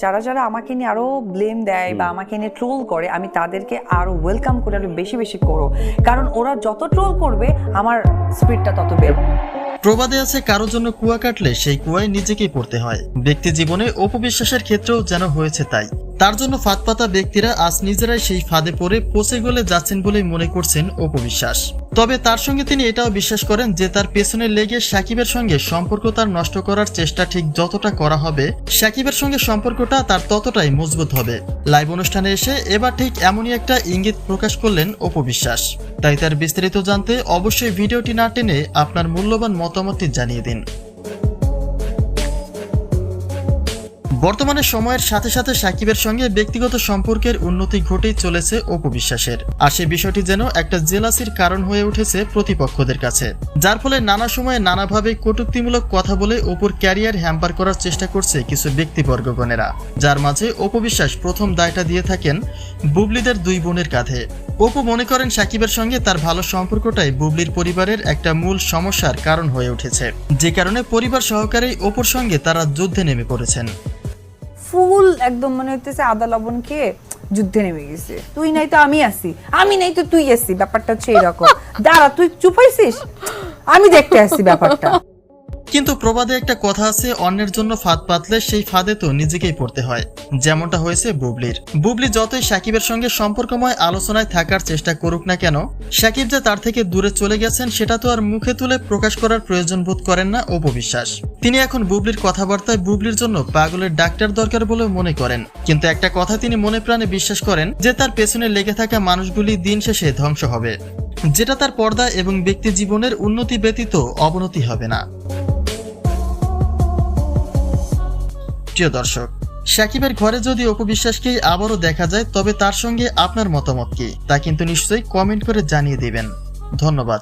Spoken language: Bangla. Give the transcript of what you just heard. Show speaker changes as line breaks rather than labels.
যারা যারা আমাকে নিয়ে আরও ব্লেম দেয় বা আমাকে নিয়ে ট্রোল করে আমি তাদেরকে আরও ওয়েলকাম করে আরও বেশি বেশি করো। কারণ ওরা যত ট্রোল করবে আমার স্পিডটা তত বেড়ে
প্রবাদে আছে কারোর জন্য কুয়া কাটলে সেই কুয়ায় নিজেকেই পড়তে হয়। ব্যক্তি জীবনে অপবিশ্বাসের ক্ষেত্রেও যেন হয়েছে তাই। তার জন্য ফাঁদ পাতা ব্যক্তিরা আজ নিজেরাই সেই ফাঁদে পড়ে পচে গলে যাচ্ছেন বলেই মনে করছেন অপবিশ্বাস। তবে তার সঙ্গে তিনি এটাও বিশ্বাস করেন যে তার পেছনে লেগে সাকিবের সঙ্গে সম্পর্ক তার নষ্ট করার চেষ্টা ঠিক যতটা করা হবে, সাকিবের সঙ্গে সম্পর্কটা তার ততটাই মজবুত হবে। লাইভ অনুষ্ঠানে এসে এবার ঠিক এমনই একটা ইঙ্গিত প্রকাশ করলেন অপবিশ্বাস। তাই তার বিস্তারিত জানতে অবশ্যই ভিডিওটি না টেনে আপনার মূল্যবান মতামতটি জানিয়ে দিন। বর্তমানে সময়ের সাথে সাথে সাকিবের সঙ্গে ব্যক্তিগত সম্পর্কের উন্নতি ঘটেই চলেছে অপবিশ্বাসের আর সে বিষয়টি যেন একটা জেলাসির কারণ হয়ে উঠেছে প্রতিপক্ষদের কাছে। যার ফলে নানা সময়ে নানাভাবে কটূক্তিমূলক কথা বলে অপুর ক্যারিয়ার হ্যাম্পার করার চেষ্টা করছে কিছু ব্যক্তিবর্গগণেরা। যার মাঝে অপবিশ্বাস প্রথম দায়টা দিয়ে থাকেন বুবলিদের দুই বোনের কাঁধে। অপু মনে করেন সাকিবের সঙ্গে তার ভালো সম্পর্কটাই বুবলির পরিবারের একটা মূল সমস্যার কারণ হয়ে উঠেছে। যে কারণে পরিবার সহকারেই অপুর সঙ্গে তারা যুদ্ধে নেমে পড়েছেন।
ফুল একদম মনে হইতেছে আদা, লবণ খেয়ে যুদ্ধে নেমে গেছে। তুই নাই তো আমি আসি আমি নাই তো তুই আসি ব্যাপারটা হচ্ছে এরকম। দাঁড়া, তুই চুপাইছিস আমি দেখতে আসছি ব্যাপারটা।
কিন্তু প্রবাদে একটা কথা আছে, অন্যের জন্য ফাঁদ পাতলে সেই ফাঁদে তো নিজেকেই পড়তে হয়। যেমনটা হয়েছে বুবলির। বুবলি যতই সাকিবের সঙ্গে সম্পর্কময় আলোচনায় থাকার চেষ্টা করুক না কেন, সাকিব যে তার থেকে দূরে চলে গেছেন, সেটা তো আর মুখে তুলে প্রকাশ করার প্রয়োজন বোধ করেন না অপবিশ্বাস। তিনি এখন বুবলির কথাবার্তায় বুবলির জন্য পাগলের ডাক্তার দরকার বলে মনে করেন। কিন্তু একটা কথা তিনি মনে প্রাণে বিশ্বাস করেন, যে তার পেছনে লেগে থাকা মানুষগুলি দিন শেষে ধ্বংস হবে। যেটা তার পর্দা এবং ব্যক্তি জীবনের উন্নতি ব্যতীত অবনতি হবে না। প্রিয় দর্শক, সাকিবের ঘরে যদি অপবিশ্বাসকেই আবারও দেখা যায়, তবে তার সঙ্গে আপনার মতামত কি? তা কিন্তু নিশ্চয়ই কমেন্ট করে জানিয়ে দেবেন। ধন্যবাদ।